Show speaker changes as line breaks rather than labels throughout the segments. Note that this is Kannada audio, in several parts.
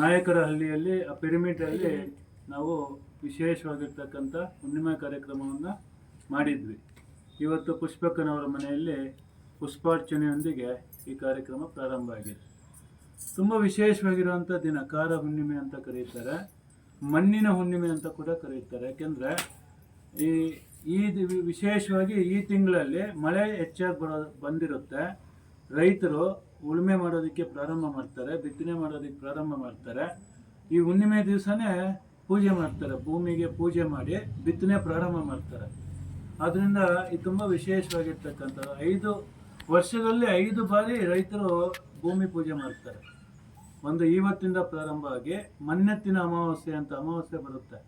ನಾಯಕರ ಹಳ್ಳಿಯಲ್ಲಿ, ಆ ಪಿರಮಿಡಲ್ಲಿ ನಾವು ವಿಶೇಷವಾಗಿರ್ತಕ್ಕಂಥ ಹುಣ್ಣಿಮೆ ಕಾರ್ಯಕ್ರಮವನ್ನು ಮಾಡಿದ್ವಿ. ಇವತ್ತು ಪುಷ್ಪಕ್ಕನವರ ಮನೆಯಲ್ಲಿ ಪುಷ್ಪಾರ್ಚನೆಯೊಂದಿಗೆ ಈ ಕಾರ್ಯಕ್ರಮ ಪ್ರಾರಂಭ ಆಗಿದೆ. ತುಂಬ ವಿಶೇಷವಾಗಿರುವಂಥ ದಿನ ಕಾರ ಹುಣ್ಣಿಮೆ ಅಂತ ಕರೀತಾರೆ. ಮಣ್ಣಿನ ಹುಣ್ಣಿಮೆ ಅಂತ ಕೂಡ ಕರೀತಾರೆ. ಯಾಕೆಂದರೆ ಈ ಈ ವಿಶೇಷವಾಗಿ ಈ ತಿಂಗಳಲ್ಲಿ ಮಳೆ ಹೆಚ್ಚಾಗಿ ಬರೋ, ಬಂದಿರುತ್ತೆ. ರೈತರು ಉಳುಮೆ ಮಾಡೋದಕ್ಕೆ ಪ್ರಾರಂಭ ಮಾಡ್ತಾರೆ, ಬಿತ್ತನೆ ಮಾಡೋದಕ್ಕೆ ಪ್ರಾರಂಭ ಮಾಡ್ತಾರೆ. ಈ ಹುಣ್ಣಿಮೆ ದಿವಸನೇ ಪೂಜೆ ಮಾಡ್ತಾರೆ, ಭೂಮಿಗೆ ಪೂಜೆ ಮಾಡಿ ಬಿತ್ತನೆ ಪ್ರಾರಂಭ ಮಾಡ್ತಾರೆ. ಆದ್ದರಿಂದ ಇದು ತುಂಬ ವಿಶೇಷವಾಗಿರ್ತಕ್ಕಂಥದ್ದು ಐದು ವರ್ಷದಲ್ಲಿ ಐದು ಬಾರಿ ರೈತರು ಭೂಮಿ ಪೂಜೆ ಮಾಡ್ತಾರೆ. ಒಂದು ಇವತ್ತಿಂದ ಪ್ರಾರಂಭ ಆಗಿ ಮನ್ನೆತ್ತಿನ ಅಮಾವಾಸ್ಯೆ ಅಂತ ಅಮಾವಾಸ್ಯೆ ಬರುತ್ತೆ.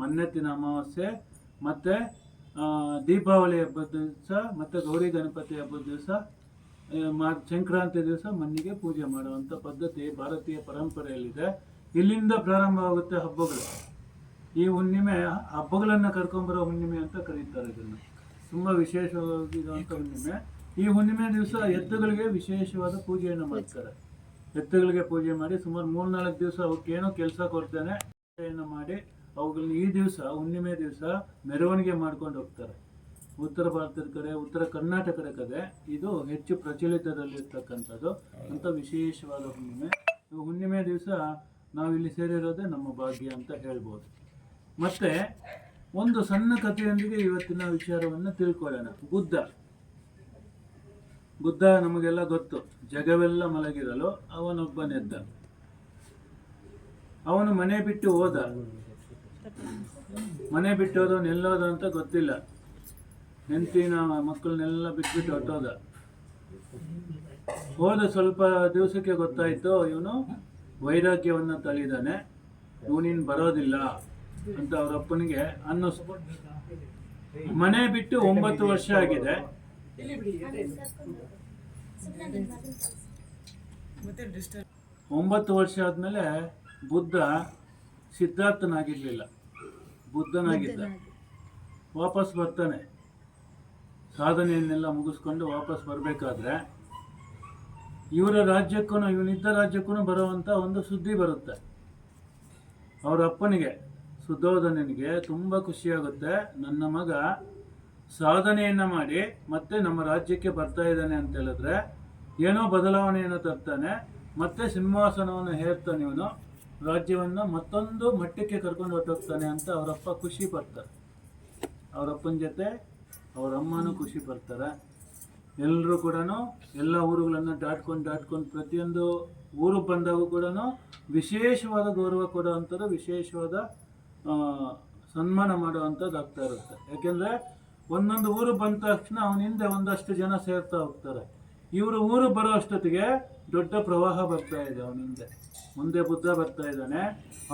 ಮನ್ನೆತ್ತಿನ ಅಮಾವಾಸ್ಯೆ ಮತ್ತು ದೀಪಾವಳಿ ಹಬ್ಬದ ದಿವಸ ಮತ್ತು ಗೌರಿ ಗಣಪತಿ ಹಬ್ಬದ ದಿವಸ ಮಾ ಸಂಕ್ರಾಂತಿ ದಿವಸ ಮಣ್ಣಿಗೆ ಪೂಜೆ ಮಾಡುವಂಥ ಪದ್ಧತಿ ಭಾರತೀಯ ಪರಂಪರೆಯಲ್ಲಿದೆ. ಇಲ್ಲಿಂದ ಪ್ರಾರಂಭವಾಗುತ್ತೆ ಹಬ್ಬಗಳು. ಈ ಹುಣ್ಣಿಮೆ, ಹಬ್ಬಗಳನ್ನು ಕರ್ಕೊಂಬರೋ ಹುಣ್ಣಿಮೆ ಅಂತ ಕರೀತಾರೆ ಇದನ್ನು. ತುಂಬ ವಿಶೇಷವಾಗಿರುವಂಥ ಹುಣ್ಣಿಮೆ. ಈ ಹುಣ್ಣಿಮೆ ದಿವಸ ಎತ್ತುಗಳಿಗೆ ವಿಶೇಷವಾದ ಪೂಜೆಯನ್ನು ಮಾಡ್ತಾರೆ. ಎತ್ತುಗಳಿಗೆ ಪೂಜೆ ಮಾಡಿ ಸುಮಾರು ಮೂರ್ನಾಲ್ಕು ದಿವಸ ಅವಕ್ಕೇನೋ ಕೆಲಸ ಕೊಡ್ತೇನೆ ಮಾಡಿ, ಅವುಗಳನ್ನ ಈ ದಿವಸ, ಹುಣ್ಣಿಮೆ ದಿವಸ ಮೆರವಣಿಗೆ ಮಾಡ್ಕೊಂಡು ಹೋಗ್ತಾರೆ. ಉತ್ತರ ಭಾರತದ ಕಡೆ ಉತ್ತರ ಕರ್ನಾಟಕದ ಕಡೆ ಇದು ಹೆಚ್ಚು ಪ್ರಚಲಿತದಲ್ಲಿರ್ತಕ್ಕಂಥದ್ದು. ಅಂತ ವಿಶೇಷವಾದ ಹುಣ್ಣಿಮೆ. ಹುಣ್ಣಿಮೆ ದಿವಸ ನಾವಿಲ್ಲಿ ಸೇರಿರೋದೇ ನಮ್ಮ ಭಾಗ್ಯ ಅಂತ ಹೇಳ್ಬೋದು. ಮತ್ತೆ ಒಂದು ಸಣ್ಣ ಕಥೆಯೊಂದಿಗೆ ಇವತ್ತಿನ ವಿಚಾರವನ್ನು ತಿಳ್ಕೊಳ್ಳೋಣ. ಬುದ್ಧ. ಬುದ್ಧ ನಮಗೆಲ್ಲ ಗೊತ್ತು. ಜಗವೆಲ್ಲ ಮಲಗಿರಲು ಅವನೊಬ್ಬನೆದ್ದ ಅವನು ಮನೆ ಬಿಟ್ಟು ಹೋದ. ಮನೆ ಬಿಟ್ಟು ಹೋದವನು ಎಲ್ಲೋದ ಅಂತ ಗೊತ್ತಿಲ್ಲ. ಹೆಂಡತಿನ ಮಕ್ಕಳನ್ನೆಲ್ಲ ಬಿಟ್ಬಿಟ್ಟು ಹೊಟ್ಟೋದ ಹೋದ ಸ್ವಲ್ಪ ದಿವಸಕ್ಕೆ ಗೊತ್ತಾಯ್ತು, ಇವನು ವೈರಾಗ್ಯವನ್ನು ತಳಿದಾನೆ ಇವನಿನ್ ಬರೋದಿಲ್ಲ ಅಂತ ಅವ್ರ ಅಪ್ಪನಿಗೆ ಅನ್ನಿಸ್ತು. ಮನೆ ಬಿಟ್ಟು ಒಂಬತ್ತು ವರ್ಷ ಆಗಿದೆ. ಒಂಬತ್ತು ವರ್ಷ ಆದ್ಮೇಲೆ ಬುದ್ಧ ಸಿದ್ಧಾರ್ಥನಾಗಿರ್ಲಿಲ್ಲ. ಬುದ್ಧನಾಗಿದ್ದ. ವಾಪಸ್ ಬರ್ತಾನೆ. ಸಾಧನೆಯನ್ನೆಲ್ಲ ಮುಗಿಸ್ಕೊಂಡು ವಾಪಸ್ ಬರಬೇಕಾದ್ರೆ ಇವರ ರಾಜ್ಯಕ್ಕೂ ಇವನಿದ್ದ ರಾಜ್ಯಕ್ಕೂ ಬರುವಂಥ ಒಂದು ಸುದ್ದಿ ಬರುತ್ತೆ. ಅವರ ಅಪ್ಪನಿಗೆ ಸುಧೋಧನನಿಗೆ ತುಂಬ ಖುಷಿಯಾಗುತ್ತೆ. ನನ್ನ ಮಗ ಸಾಧನೆಯನ್ನು ಮಾಡಿ ಮತ್ತೆ ನಮ್ಮ ರಾಜ್ಯಕ್ಕೆ ಬರ್ತಾ ಇದ್ದಾನೆ ಅಂತ ಹೇಳಿದ್ರೆ ಏನೋ ಬದಲಾವಣೆಯನ್ನು ತರ್ತಾನೆ, ಮತ್ತೆ ಸಿಂಹಾಸನವನ್ನು ಹೇರ್ತಾನೆ ಇವನು, ರಾಜ್ಯವನ್ನು ಮತ್ತೊಂದು ಮಟ್ಟಕ್ಕೆ ಕರ್ಕೊಂಡು ಹೊರಟೋಗ್ತಾನೆ ಅಂತ ಅವರಪ್ಪ ಖುಷಿ ಪಡ್ತಾರೆ. ಅವರಪ್ಪನ ಜೊತೆ ಅವ್ರ ಅಮ್ಮನೂ ಖುಷಿ ಪಡ್ತಾರೆ. ಎಲ್ಲರೂ ಕೂಡ ಎಲ್ಲ ಊರುಗಳನ್ನು ದಾಟ್ಕೊಂಡು ದಾಟ್ಕೊಂಡು ಪ್ರತಿಯೊಂದು ಊರು ಬಂದಾಗ ಕೂಡ ವಿಶೇಷವಾದ ಗೌರವ ಕೊಡೋವಂಥದ್ದು, ವಿಶೇಷವಾದ ಸನ್ಮಾನ ಮಾಡುವಂಥದ್ದು ಆಗ್ತಾ ಇರುತ್ತೆ. ಯಾಕೆಂದರೆ ಒಂದೊಂದು ಊರು ಬಂದ ತಕ್ಷಣ ಅವನ ಹಿಂದೆ ಒಂದಷ್ಟು ಜನ ಸೇರ್ತಾ ಹೋಗ್ತಾರೆ. ಇವರು ಊರು ಬರೋ ಅಷ್ಟೊತ್ತಿಗೆ ದೊಡ್ಡ ಪ್ರವಾಹ ಬರ್ತಾ ಇದೆ ಅವನ ಹಿಂದೆ. ಮುಂದೆ ಬುದ್ಧ ಬರ್ತಾ ಇದ್ದಾನೆ.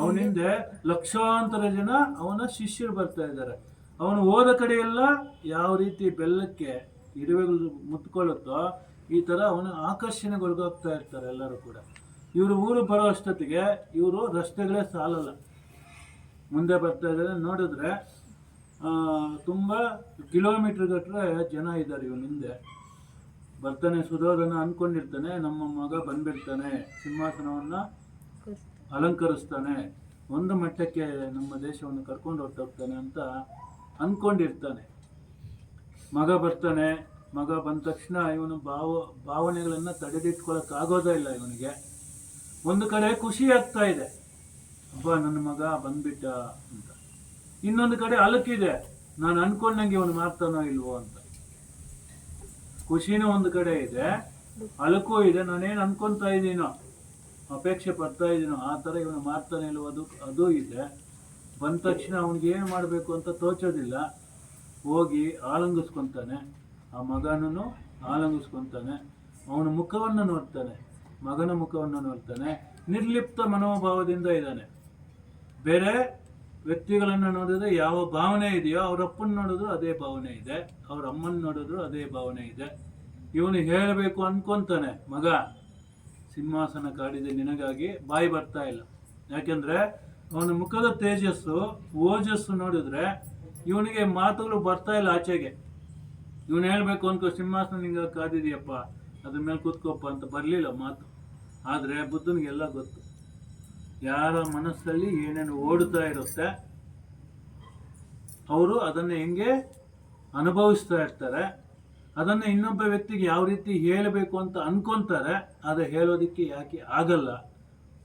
ಅವನ ಹಿಂದೆ ಲಕ್ಷಾಂತರ ಜನ ಅವನ ಶಿಷ್ಯರು ಬರ್ತಾ ಇದ್ದಾರೆ. ಅವನು ಹೋದ ಕಡೆಯೆಲ್ಲ ಯಾವ ರೀತಿ ಬೆಲ್ಲಕ್ಕೆ ಇರುವೆಗಳು ಮುತ್ಕೊಳ್ಳುತ್ತೋ ಈ ಥರ ಅವನು ಆಕರ್ಷಣೆಗೊಳಗಾಗ್ತಾ ಇರ್ತಾರೆ ಎಲ್ಲರೂ ಕೂಡ. ಇವರು ಊರು ಬರೋ ಅಷ್ಟೊತ್ತಿಗೆ ಇವರು ರಸ್ತೆಗಳೇ ಸಾಲಲ್ಲ. ಮುಂದೆ ಬರ್ತಾ ಇದ್ದಾರೆ. ನೋಡಿದ್ರೆ ಆ, ತುಂಬ ಕಿಲೋಮೀಟರ್ ಗಟ್ಟರೆ ಜನ ಇದ್ದಾರೆ ಇವನು ಹಿಂದೆ ಬರ್ತಾನೆ ಸುಧೋಧನ ಅಂದ್ಕೊಂಡಿರ್ತಾನೆ ನಮ್ಮ ಮಗ ಬಂದ್ಬಿಡ್ತಾನೆ ಸಿಂಹಾಸನವನ್ನು ಅಲಂಕರಿಸ್ತಾನೆ ಒಂದು ಮಟ್ಟಕ್ಕೆ ನಮ್ಮ ದೇಶವನ್ನು ಕರ್ಕೊಂಡು ಹೊರಟೋಗ್ತಾನೆ ಅಂತ ಅಂದ್ಕೊಂಡಿರ್ತಾನೆ ಮಗ ಬರ್ತಾನೆ, ಮಗ ಬಂದ ತಕ್ಷಣ ಇವನು ಭಾವ, ಭಾವನೆಗಳನ್ನು ತಡೆದಿಟ್ಕೊಳ್ಳೋಕ್ಕಾಗೋದೇ ಇಲ್ಲ ಇವನಿಗೆ. ಒಂದು ಕಡೆ ಖುಷಿ ಆಗ್ತಾ ಇದೆ. ಅಬ್ಬ, ನನ್ನ ಮಗ ಬಂದ್ಬಿಟ್ಟ ಅಂತ. ಇನ್ನೊಂದು ಕಡೆ ಅಲಕ್ಕಿದೆ ನಾನು ಅನ್ಕೊಂಡಂಗೆ ಇವನು ಮಾಡ್ತಾನೋ ಇಲ್ವೋ ಅಂತ. ಖುಷಿನೂ ಒಂದು ಕಡೆ ಇದೆ ಅಲಕ್ಕೂ ಇದೆ. ನಾನೇನು ಅನ್ಕೊಂತ ಇದ್ದೀನೋ, ಅಪೇಕ್ಷೆ ಪಡ್ತಾ ಇದ್ದೀನೋ, ಆ ಥರ ಇವನು ಮಾಡ್ತಾನೆ ಇಲ್ವೋ ಅದು ಅದು ಇದೆ. ಬಂದ ತಕ್ಷಣ ಅವನಿಗೆ ಏನು ಮಾಡಬೇಕು ಅಂತ ತೋಚೋದಿಲ್ಲ. ಹೋಗಿ ಆಲಂಗಿಸ್ಕೊತಾನೆ. ಆ ಮಗನೂ ಆಲಂಗಿಸ್ಕೊತಾನೆ. ಅವನ ಮುಖವನ್ನು ನೋಡ್ತಾನೆ. ಮಗನ ಮುಖವನ್ನು ನೋಡ್ತಾನೆ. ನಿರ್ಲಿಪ್ತ ಮನೋಭಾವದಿಂದ ಇದ್ದಾನೆ. ಬೇರೆ ವ್ಯಕ್ತಿಗಳನ್ನು ನೋಡಿದ್ರೆ ಯಾವ ಭಾವನೆ ಇದೆಯೋ ಅವ್ರ ಅಪ್ಪನ ನೋಡಿದ್ರು ಅದೇ ಭಾವನೆ ಇದೆ. ಅವ್ರ ಅಮ್ಮನ ನೋಡಿದ್ರು ಅದೇ ಭಾವನೆ ಇದೆ. ಇವನು ಹೇಳಬೇಕು ಅನ್ಕೊಂತಾನೆ, ಮಗ, ಸಿಂಹಾಸನ ಕಾಡಿದೆ, ನಿನಗಾಗಿ ಬಾಯಿ ಬರ್ತಾ ಇಲ್ಲ. ಯಾಕೆಂದ್ರೆ ಅವನ ಮುಖದ ತೇಜಸ್ಸು ಓಜಸ್ಸು ನೋಡಿದ್ರೆ ಇವನಿಗೆ ಮಾತುಗಳು ಬರ್ತಾ ಇಲ್ಲ ಆಚೆಗೆ. ಇವನು ಹೇಳಬೇಕು ಅನ್ಕೋ ಸಿಂಹಾಸನ ನಿಂಗೆ ಕಾದಿದೆಯಪ್ಪ, ಅದ್ರ ಮೇಲೆ ಕೂತ್ಕೋಪ್ಪ ಅಂತ ಬರಲಿಲ್ಲ ಮಾತು. ಆದರೆ ಬುದ್ಧನಿಗೆಲ್ಲ ಗೊತ್ತು. ಯಾರ ಮನಸ್ಸಲ್ಲಿ ಏನೇನು ಓಡುತ್ತಾ ಇರುತ್ತೆ, ಅವರು ಅದನ್ನು ಹೆಂಗೆ ಅನುಭವಿಸ್ತಾ ಇರ್ತಾರೆ. ಅದನ್ನು ಇನ್ನೊಬ್ಬ ವ್ಯಕ್ತಿಗೆ ಯಾವ ರೀತಿ ಹೇಳಬೇಕು ಅಂತ ಅನ್ಕೊಂತಾರೆ, ಆದರೆ ಹೇಳೋದಕ್ಕೆ ಯಾಕೆ ಆಗಲ್ಲ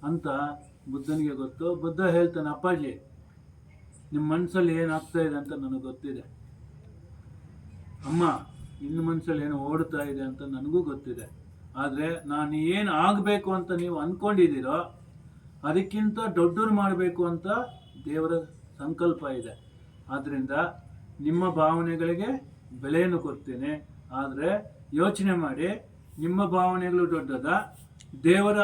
ಅಂತ ಬುದ್ಧನಿಗೆ ಗೊತ್ತು. ಬುದ್ಧ ಹೇಳ್ತಾನೆ, ಅಪ್ಪಾಜಿ ನಿಮ್ಮ ಮನಸ್ಸಲ್ಲಿ ಏನಾಗ್ತಾ ಇದೆ ಅಂತ ನನಗೆ ಗೊತ್ತಿದೆ. ಅಮ್ಮ, ನಿನ್ನ ಮನಸ್ಸಲ್ಲಿ ಏನು ಓಡ್ತಾ ಇದೆ ಅಂತ ನನಗೂ ಗೊತ್ತಿದೆ. ಆದರೆ ನಾನು ಏನು ಆಗಬೇಕು ಅಂತ ನೀವು ಅಂದ್ಕೊಂಡಿದ್ದೀರೋ ಅದಕ್ಕಿಂತ ದೊಡ್ಡರು ಮಾಡಬೇಕು ಅಂತ ದೇವರ ಸಂಕಲ್ಪ ಇದೆ. ಆದ್ದರಿಂದ ನಿಮ್ಮ ಭಾವನೆಗಳಿಗೆ ಬೆಲೆಯನ್ನು ಕೊಡ್ತೇನೆ. ಆದರೆ ಯೋಚನೆ ಮಾಡಿ, ನಿಮ್ಮ ಭಾವನೆಗಳು ದೊಡ್ಡದ, ದೇವರ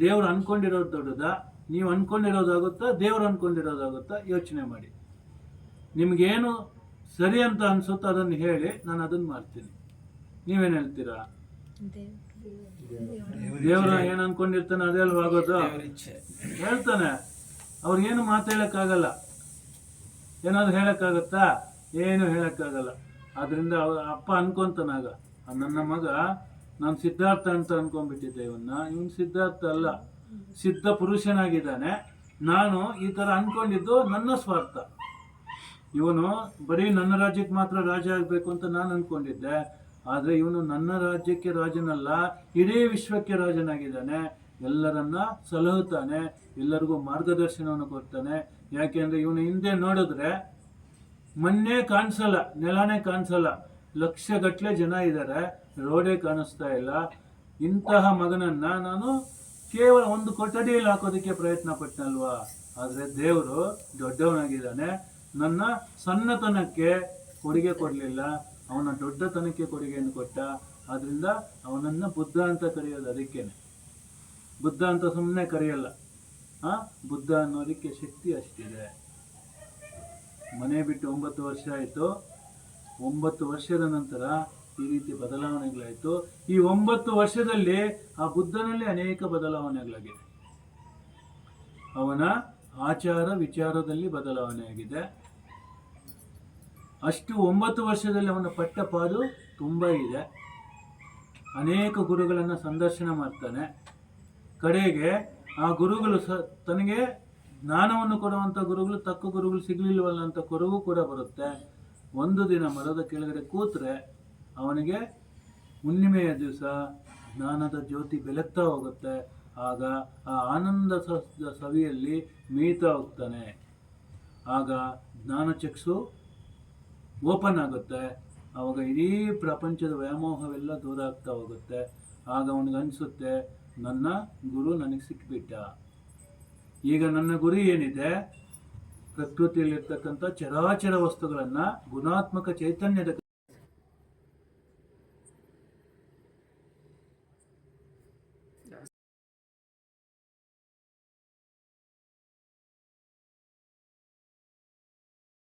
ದೇವರು ಅನ್ಕೊಂಡಿರೋದು ದೊಡ್ಡದ? ನೀವು ಅನ್ಕೊಂಡಿರೋದಾಗುತ್ತಾ ದೇವ್ರು ಅನ್ಕೊಂಡಿರೋದಾಗುತ್ತಾ? ಯೋಚನೆ ಮಾಡಿ. ನಿಮಗೇನು ಸರಿ ಅಂತ ಅನ್ಸುತ್ತೋ ಅದನ್ನು ಹೇಳಿ ನಾನು ಅದನ್ನು ಮಾಡ್ತೀನಿ. ನೀವೇನು ಹೇಳ್ತೀರಾ? ದೇವ್ರ ಏನು ಅನ್ಕೊಂಡಿರ್ತಾನೆ ಅದೇ ಆಗೋದು? ಹೇಳ್ತಾನೆ. ಅವ್ರಿಗೇನು ಮಾತು ಹೇಳಕ್ಕಾಗಲ್ಲ. ಏನಾದ್ರು ಹೇಳಕ್ಕಾಗತ್ತಾ? ಏನು ಹೇಳೋಕ್ಕಾಗಲ್ಲ. ಆದ್ರಿಂದ ಅಪ್ಪ ಅನ್ಕೊಂತಾನಾಗ ನನ್ನ ಮಗ ನಾನು ಸಿದ್ಧಾರ್ಥ ಅಂತ ಅನ್ಕೊಂಡ್ಬಿಟ್ಟಿದ್ದೆ ಇವನ್ನ. ಇವನ್ ಸಿದ್ಧಾರ್ಥ ಅಲ್ಲ. ಸಿದ್ಧ ಪುರುಷನಾಗಿದ್ದಾನೆ. ನಾನು ಈ ಥರ ಅನ್ಕೊಂಡಿದ್ದು ನನ್ನ ಸ್ವಾರ್ಥ. ಇವನು ಬರೀ ನನ್ನ ರಾಜ್ಯಕ್ಕೆ ಮಾತ್ರ ರಾಜ ಆಗಬೇಕು ಅಂತ ನಾನು ಅನ್ಕೊಂಡಿದ್ದೆ. ಆದರೆ ಇವನು ನನ್ನ ರಾಜ್ಯಕ್ಕೆ ರಾಜನಲ್ಲ, ಇಡೀ ವಿಶ್ವಕ್ಕೆ ರಾಜನಾಗಿದ್ದಾನೆ. ಎಲ್ಲರನ್ನ ಸಲಹುತ್ತಾನೆ, ಎಲ್ಲರಿಗೂ ಮಾರ್ಗದರ್ಶನವನ್ನು ಕೊಡ್ತಾನೆ. ಯಾಕೆಂದ್ರೆ ಇವನು ಹಿಂದೆ ನೋಡಿದ್ರೆ ಮೊನ್ನೆ ಕಾಣಿಸಲ್ಲ, ನೆಲನೇ ಕಾಣಿಸಲ್ಲ. ಲಕ್ಷಗಟ್ಟಲೆ ಜನ ಇದ್ದಾರೆ ರೋಡೇ ಕಾಣಿಸ್ತಾ ಇಲ್ಲ. ಇಂತಹ ಮಗನನ್ನ ನಾನು ಕೇವಲ ಒಂದು ಕೊಠಡಿಯಲ್ಲಿ ಹಾಕೋದಕ್ಕೆ ಪ್ರಯತ್ನ ಪಟ್ಟನಲ್ವಾ ಆದರೆ ದೇವರು ದೊಡ್ಡವನಾಗಿದ್ದಾನೆ. ನನ್ನ ಸಣ್ಣತನಕ್ಕೆ ಕೊಡುಗೆ ಕೊಡಲಿಲ್ಲ. ಅವನ ದೊಡ್ಡತನಕ್ಕೆ ಕೊಡುಗೆಯನ್ನು ಕೊಟ್ಟ. ಆದ್ದರಿಂದ ಅವನನ್ನು ಬುದ್ಧ ಅಂತ ಕರೆಯೋದು ಅದಕ್ಕೇನೆ. ಬುದ್ಧ ಅಂತ ಸುಮ್ಮನೆ ಕರೆಯಲ್ಲ. ಆ? ಬುದ್ಧ ಅನ್ನೋದಕ್ಕೆ ಶಕ್ತಿ ಅಷ್ಟಿದೆ. ಮನೆ ಬಿಟ್ಟು ಒಂಬತ್ತು ವರ್ಷ ಆಯಿತು. ಒಂಬತ್ತು ವರ್ಷದ ನಂತರ ಈ ರೀತಿ ಬದಲಾವಣೆಗಳಾಯಿತು. ಈ ಒಂಬತ್ತು ವರ್ಷದಲ್ಲಿ ಆ ಬುದ್ಧನಲ್ಲಿ ಅನೇಕ ಬದಲಾವಣೆಗಳಾಗಿದೆ ಅವನ ಆಚಾರ ವಿಚಾರದಲ್ಲಿ ಬದಲಾವಣೆ ಆಗಿದೆ. ಅಷ್ಟು ಒಂಬತ್ತು ವರ್ಷದಲ್ಲಿ ಅವನ ಪಟ್ಟಪಾದು ತುಂಬ ಇದೆ. ಅನೇಕ ಗುರುಗಳನ್ನು ಸಂದರ್ಶನ ಮಾಡ್ತಾನೆ. ಕಡೆಗೆ ಆ ಗುರುಗಳು ಸ, ತನಗೆ ಜ್ಞಾನವನ್ನು ಕೊಡುವಂಥ ಗುರುಗಳು, ತಕ್ಕ ಗುರುಗಳು ಸಿಗಲಿಲ್ವಲ್ಲ ಅಂತ ಕೊರಗು ಕೂಡ ಬರುತ್ತೆ. ಒಂದು ದಿನ ಮರದ ಕೆಳಗಡೆ ಕೂತ್ರೆ ಅವನಿಗೆ ಹುಣ್ಣಿಮೆಯ ದಿವಸ ಜ್ಞಾನದ ಜ್ಯೋತಿ ಬೆಳಗ್ತಾ ಹೋಗುತ್ತೆ. ಆಗ ಆ ಆನಂದ ಸವಿಯಲ್ಲಿ ಮೇಯ್ತಾ ಹೋಗ್ತಾನೆ. ಆಗ ಜ್ಞಾನಚಕ್ಷು ಓಪನ್ ಆಗುತ್ತೆ. ಆವಾಗ ಇಡೀ ಪ್ರಪಂಚದ ವ್ಯಾಮೋಹವೆಲ್ಲ ದೂರ ಆಗ್ತಾ ಹೋಗುತ್ತೆ. ಆಗ ಅವನಿಗೆ ಅನಿಸುತ್ತೆ, ನನ್ನ ಗುರು ನನಗೆ ಸಿಕ್ಕಿಬಿಟ್ಟ ಈಗ ನನ್ನ ಗುರಿ ಏನಿದೆ? ಪ್ರಕೃತಿಯಲ್ಲಿರ್ತಕ್ಕಂಥ ಚರಾಚರ ವಸ್ತುಗಳನ್ನು ಗುಣಾತ್ಮಕ ಚೈತನ್ಯದ